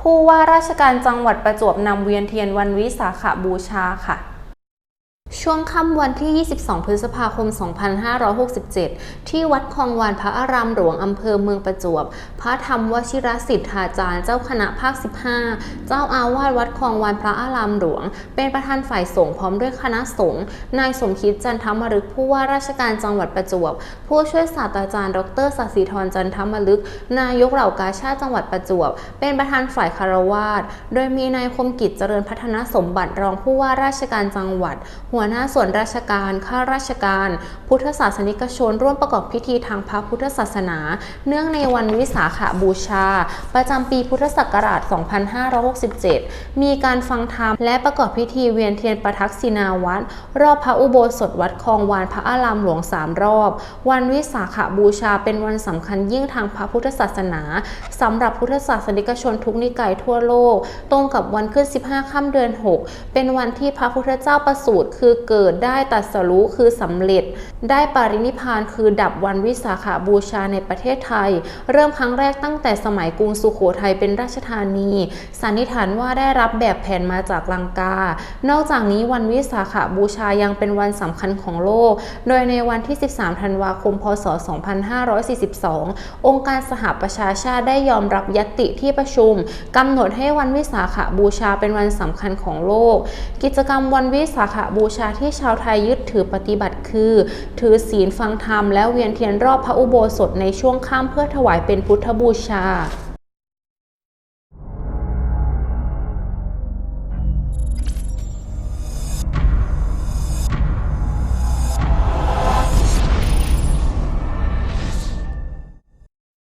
ผู้ว่าราชการจังหวัดประจวบนำเวียนเทียนวันวิสาขบูชาค่ะ ช่วงค่ำวันที่ 22 พฤษภาคม 2567 ที่วัดคลองวานพระอารามหลวงอำเภอเมืองประจวบ พระธรรมวชิรสิทธาจารย์เจ้าคณะภาค 15 เจ้าอาวาสวัดคลองวานพระอารามหลวง เป็นประธานฝ่ายสงฆ์พร้อมด้วยคณะสงฆ์ นายสมคิดจันทมฤกษ์ผู้ว่าราชการจังหวัดประจวบ ผู้ช่วยศาสตราจารย์ ดรศศิธรจันทมฤกษ์นายกเหล่ากาชาติจังหวัดประจวบ เป็นประธานฝ่ายคารวาสโดยมีนายคมกิจเจริญพัฒนสมบัติรองผู้ว่าราชการจังหวัดหัวหน้าส่วนราชการ ข้าราชการ พุทธศาสนิกชน ร่วมประกอบพิธีทางพระพุทธศาสนา เนื่องในวันวิสาขบูชา ประจำปีพุทธศักราช 2567 มีการฟังธรรมและประกอบพิธีเวียนเทียนประทักษิณาวัดรอบพระอุโบสถวัดคลองวานพระอารามหลวงสามรอบ วันวิสาขบูชาเป็นวันสำคัญยิ่งทางพระพุทธศาสนาสำหรับพุทธศาสนิกชนทุกนิกายทั่วโลก ตรงกับวันขึ้น 15 ค่ำเดือน 6 เป็นวันที่พระพุทธเจ้าประสูติคือือเกิดได้ตรัสรู้คือสำเร็จ ได้ปรินิพานคือดับวันวิสาขาบูชาในประเทศไทย เริ่มครั้งแรกตั้งแต่สมัยกรุงสุโขทัยเป็นราชธานี สันนิษฐานว่าได้รับแบบแผนมาจากลังกา นอกจากนี้วันวิสาขาบูชายังเป็นวันสำคัญของโลก โดยในวันที่ 13 ธันวาคม พศ 2542 องค์การสหประชาชาติได้ยอมรับยติที่ประชุมกำหนดให้วันวิสาขาบูชาเป็นวันสำคัญของโลก กิจกรรมวันวิสาขาบูชาชาที่ชาวไทยยึดถือปฏิบัติคือ ถือศีลฟังธรรมและเวียนเทียนรอบพระอุโบสถในช่วงค่ำเพื่อถวายเป็นพุทธบูชา